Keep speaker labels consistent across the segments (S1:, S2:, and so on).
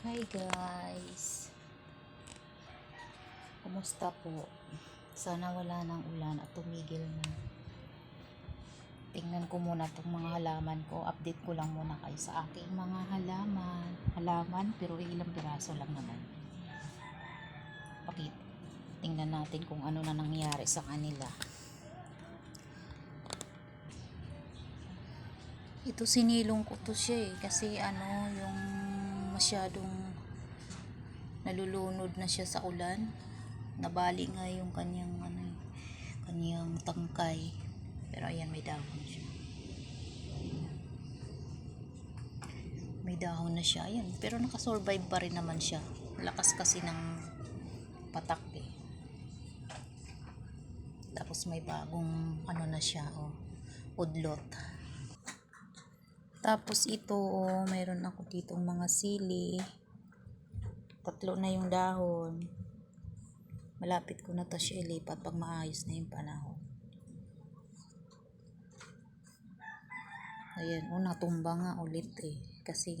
S1: Hi guys! Kumusta po? Sana wala nang ulan at tumigil na. Tingnan ko muna itong mga halaman ko. Update ko lang muna kayo sa aking mga halaman. Halaman pero ilang piraso lang naman. Pakit. Tingnan natin kung ano na nangyari sa kanila. Ito sinilong ko to siya eh. Kasi ano, yung masyadong nalulunod na siya sa ulan. Nabali nga yung kanyang ano, kanyang tangkay. Pero ayan, may dahon siya. May dahon na siya. Ayan. Pero nakasurvive pa rin naman siya. Lakas kasi ng patak eh. Tapos may bagong ano na siya, oh, udlot. Tapos ito, oh, mayroon ako ditong mga sili. Tatlo na yung dahon. Malapit ko na to siya ilipat pag maayos na yung panahon. Ayan, oh, natumba nga ulit eh. Kasi,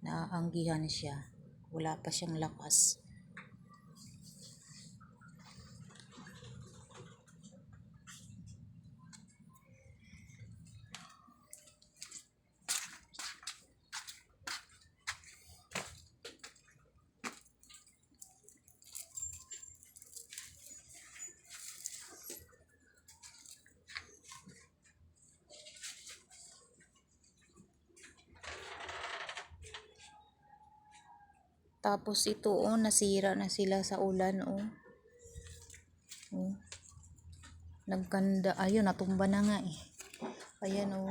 S1: naaanggihan siya. Wala pa siyang lakas. Tapos ito, oh, nasira na sila sa ulan, oh. Oh. Nagkanda, ayun, natumba na nga eh. Ayan, oh.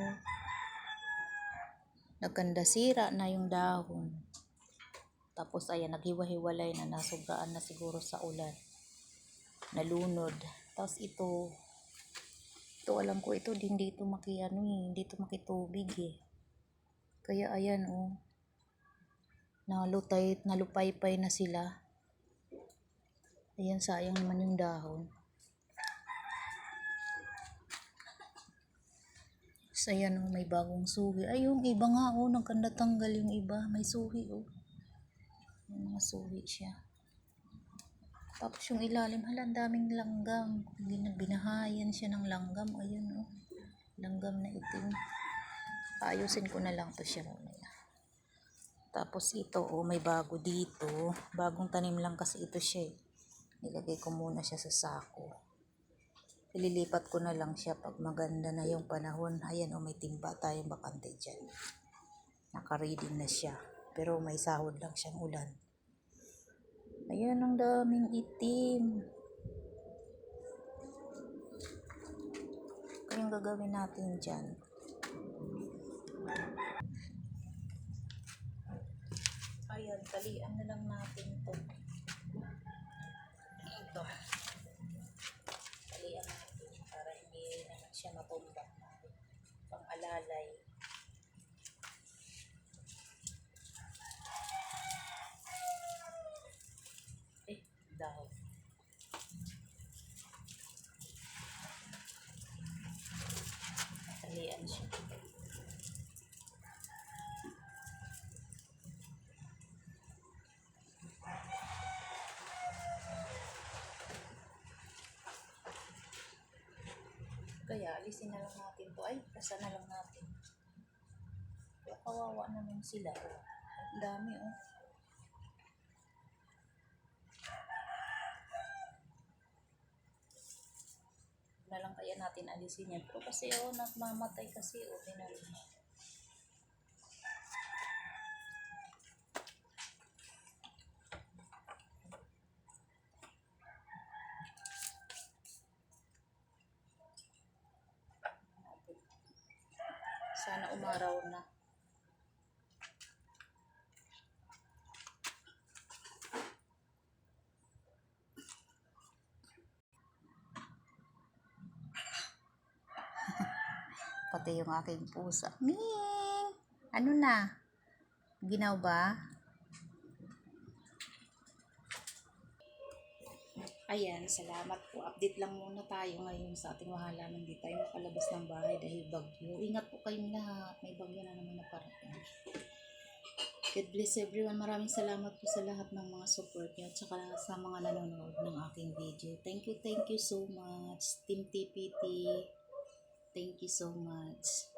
S1: Nagkanda sira na yung dahon. Tapos, ayan, naghiwa-hiwalay na, nasugaan na siguro sa ulan. Nalunod. Tapos ito, ito alam ko ito, din dito maki, ano eh, hindi ito makitubig eh. Kaya, ayan, oh nalutay, nalupaypay na sila. Ayan, sayang naman yung dahon. So, ayan, oh, may bagong suhi. Ay, yung iba nga, oh, nagkanda tanggal yung iba. May suhi, oh. May mga suhi siya. Tapos yung ilalim, hala, daming langgam. Bin- Binahayan siya ng langgam. Ayun, oh. Langgam na itim. Ayusin ko na lang to siya mamaya. Tapos ito, oh, may bago dito. Bagong tanim lang kasi ito siya. eh. Nilagay ko muna siya sa sako. Ililipat ko na lang siya pag maganda na yung panahon. Ayan, oh, may timba tayong bakante dyan. Nakaready na siya. Pero may sahod lang siyang ulan. Ayan, ang daming itim. Kayong gagawin natin dyan. Ayan, talian na lang natin to. Ito. Talian natin para hindi naman siya matumba. Pang alalay. Eh, dahon. Talian siya. Kaya alisin na lang natin to. Ay, kasa na lang natin. Kaya kawawa naman sila. Ang dami oh. na lang kaya natin alisin yan. Pero kasi oh, nagmamatay kasi oh, tinalo. Sana umaraw na. Pati yung aking pusa. Ming! Ano na? Ginaw ba? Ayan, salamat po. Update lang muna tayo ngayon sa ating wahala nang di tayo makalabas ng bahay dahil bagyo. Ingat po kayong lahat. May bagyo na naman na parating. God bless everyone. Maraming salamat po sa lahat ng mga support niyo at saka sa mga nanonood ng aking video. Thank you, thank you so much. Team TPT. Thank you so much.